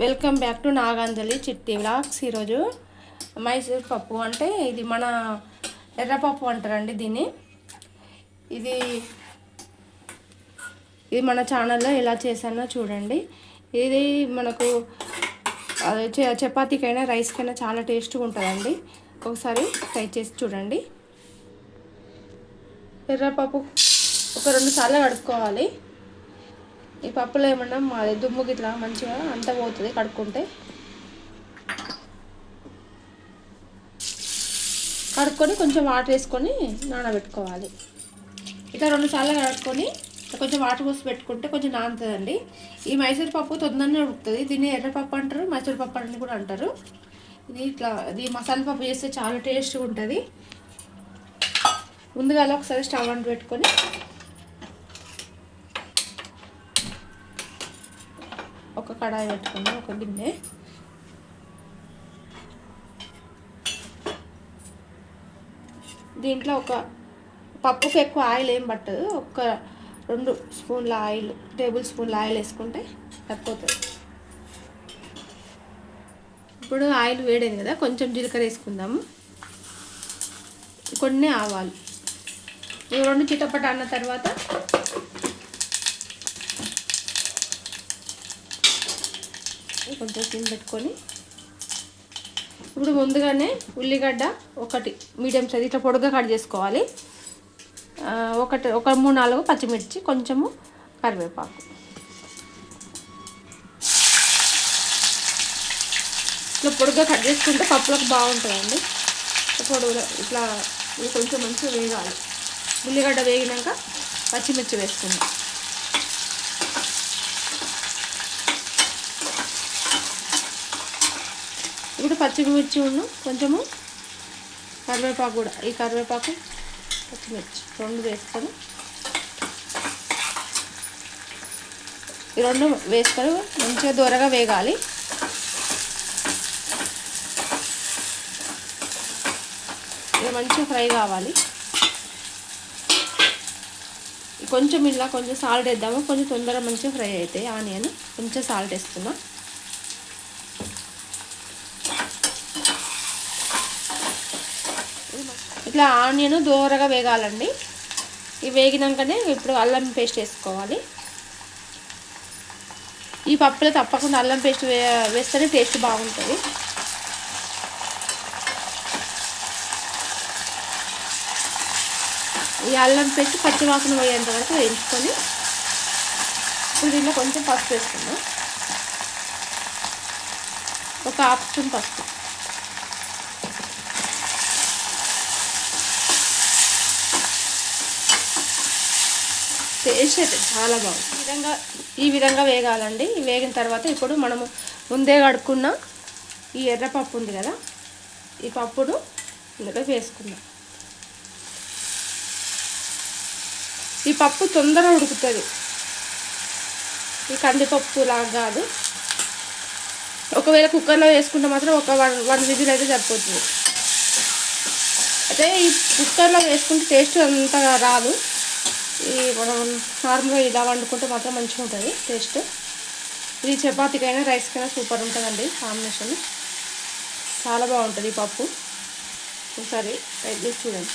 Welcome back to Naganjali చిట్టి vlogs ఈరోజు మైసూర్ పప్పు అంటే ఇది మన ఎర్రపప్పు అంటారండి దీన్ని. ఇది ఇది మన ఛానల్లో ఎలా చేశానో చూడండి. ఇది మనకు అదే చ- చపాతీకైనా రైస్కైనా చాలా టేస్ట్గా ఉంటుందండి. ఒకసారి ట్రై చేసి చూడండి. ఎర్రపప్పు ఒక రెండు సార్లు కడుక్కోవాలి. ఈ పప్పులో ఏమన్నా మాది దుమ్ము గిట్లా మంచిగా అంత పోతుంది కడుక్కుంటే. కడుక్కొని కొంచెం వాటర్ వేసుకొని నానబెట్టుకోవాలి. ఇట్లా రెండు సార్లు కడుక్కొని కొంచెం వాటర్ పోసి పెట్టుకుంటే కొంచెం నానుతుందండి. ఈ మైసూర్ పప్పు తొందరనే ఉడుకుతుంది. దీన్ని ఎర్రపప్పు అంటారు మైసూర్ పప్పు అని కూడా అంటారు. ఇది ఇట్లా ఇది మసాలా పప్పు చేస్తే చాలా టేస్ట్గా ఉంటుంది. ముందుగా ఒకసారి స్టవ్ అంటు పెట్టుకొని ఒక కడాయి పెట్టుకుందాం ఒక గిన్నె. దీంట్లో ఒక పప్పుకి ఎక్కువ ఆయిల్ ఏం పట్టదు. ఒక రెండు స్పూన్ల ఆయిల్ టేబుల్ స్పూన్ల ఆయిల్ వేసుకుంటే సరిపోతుంది. ఇప్పుడు ఆయిల్ వేడైంది కదా కొంచెం జీలకర్ర వేసుకుందాము. కొన్ని ఆవాలు. ఇవి రెండు చిటపట అన్న తర్వాత కొంచెం సిమ్ పెట్టుకొని. ఇప్పుడు ముందుగానే ఉల్లిగడ్డ ఒకటి మీడియం సైజ్ ఇట్లా పొడుగ్గా కట్ చేసుకోవాలి. ఒకటి ఒక మూడు నాలుగు పచ్చిమిర్చి కొంచెము కరివేపాకు. ఇట్లా పొడుగ్గా కట్ చేసుకుంటే పప్పులకు బాగుంటుందండి. పొడుగులో ఇట్లా ఇది కొంచెం మంచిగా వేగాలి. ఉల్లిగడ్డ వేగినాక పచ్చిమిర్చి వేసుకుందాం. ఇప్పుడు పచ్చిమిర్చి ఉండు కొంచెము కరివేపాకు కూడా. ఈ కరివేపాకు పచ్చిమిర్చి రెండు వేసుకొని ఈ రెండు వేసుకొని మంచిగా దూరగా వేగాలి. ఇది మంచిగా ఫ్రై కావాలి. కొంచెం ఇలా కొంచెం సాల్ట్ వేద్దాము. కొంచెం తొందరగా మంచిగా ఫ్రై అవుతాయి ఆనియన్ కొంచెం సాల్ట్ వేస్తున్నాను ఇట్లా ఆనియన్ దూరగా వేగాలండి. ఇవి వేగినాకనే ఇప్పుడు అల్లం పేస్ట్ వేసుకోవాలి. ఈ పప్పులో తప్పకుండా అల్లం పేస్ట్ వే వేస్తేనే టేస్ట్ బాగుంటుంది. ఈ అల్లం పేస్ట్ పచ్చివాసన పోయేంత వరకు వేయించుకొని ఇప్పుడు దీంట్లో కొంచెం పసుపు వేసుకుందాం. ఒక హాఫ్ స్పూన్ పసుపు. టేస్ట్ అయితే చాలా బాగుంది. ఈ విధంగా ఈ విధంగా వేగాలండి. వేగిన తర్వాత ఇప్పుడు మనము ముందే కడుక్కున్న ఈ ఎర్రపప్పు ఉంది కదా ఈ పప్పును ఇందులో వేసుకుందాం. ఈ పప్పు తొందరగా ఉడుకుతుంది. ఈ కందిపప్పు లాగా కాదు. ఒకవేళ కుక్కర్లో వేసుకుంటే మాత్రం ఒక వన్ వన్ విజిల్ అయితే సరిపోతుంది. అయితే ఈ కుక్కర్లో వేసుకుంటే టేస్ట్ అంతగా రాదు. ఈ మనం నార్మల్గా ఇలా వండుకుంటే మాత్రం మంచిగా ఉంటుంది టేస్ట్. ఇది చపాతీకైనా రైస్కైనా సూపర్ ఉంటుందండి కాంబినేషన్. చాలా బాగుంటుంది ఈ పప్పు. ఒకసారి ట్రై చేసి చూడండి.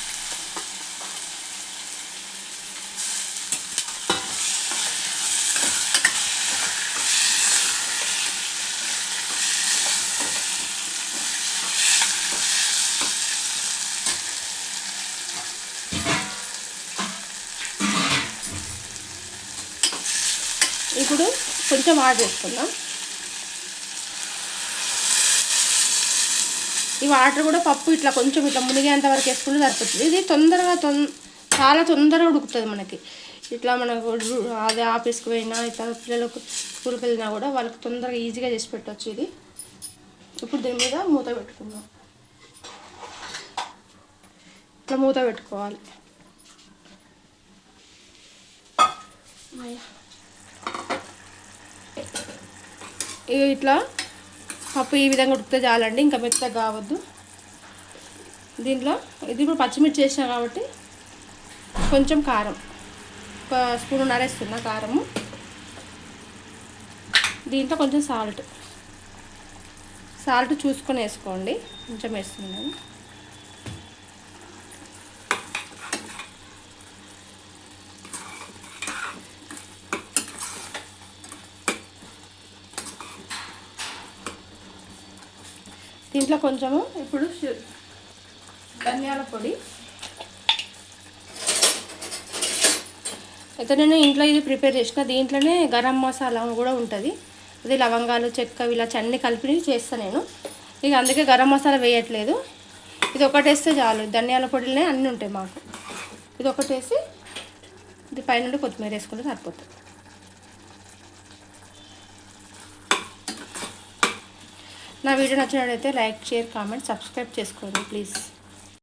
ఇప్పుడు కొంచెం వాటర్ వేసుకుందాం ఈ వాటర్ కూడా పప్పు ఇట్లా కొంచెం ఇట్లా మునిగేంత వరకు వేసుకుంటే సరిపోతుంది. ఇది తొందరగా తొం చాలా తొందరగా ఉడుకుతుంది మనకి. ఇట్లా మనకు అదే ఆఫీస్కి పోయినా ఇట్లా పిల్లలకు స్కూల్కి వెళ్ళినా కూడా వాళ్ళకి తొందరగా ఈజీగా చేసి పెట్టవచ్చు ఇది. ఇప్పుడు దీని మీద మూత పెట్టుకుందాం. ఇట్లా మూత పెట్టుకోవాలి అయ్యా. ఇక ఇట్లా పప్పు ఈ విధంగా ఉడికితే చాలండి ఇంకా మెత్తగా కావద్దు. దీంట్లో ఇది ఇప్పుడు పచ్చిమిర్చి వేసినా కాబట్టి కొంచెం కారం ఒక స్పూన్ నరేస్తున్నా కారము. దీంట్లో కొంచెం సాల్ట్ సాల్ట్ చూసుకొని వేసుకోండి కొంచెం వేస్తున్నాను. దీంట్లో కొంచెము ఇప్పుడు ధనియాల పొడి. అయితే నేను ఇంట్లో ఇది ప్రిపేర్ చేసిన దీంట్లోనే గరం మసాలా కూడా ఉంటుంది. అది లవంగాలు చెక్క ఇలా అన్ని కలిపి చేస్తాను నేను. ఇక అందుకే గరం మసాలా వేయట్లేదు. ఇది ఒకటి వేస్తే చాలు. ధనియాల పొడిలోనే అన్నీ ఉంటాయి మాకు. ఇది ఒకటి వేసి ఇది పైన కొత్తిమీర వేసుకుంటే సరిపోతుంది. నా వీడియో నచ్చినట్లయితే లైక్ షేర్ కామెంట్ సబ్స్క్రైబ్ చేసుకోండి ప్లీజ్.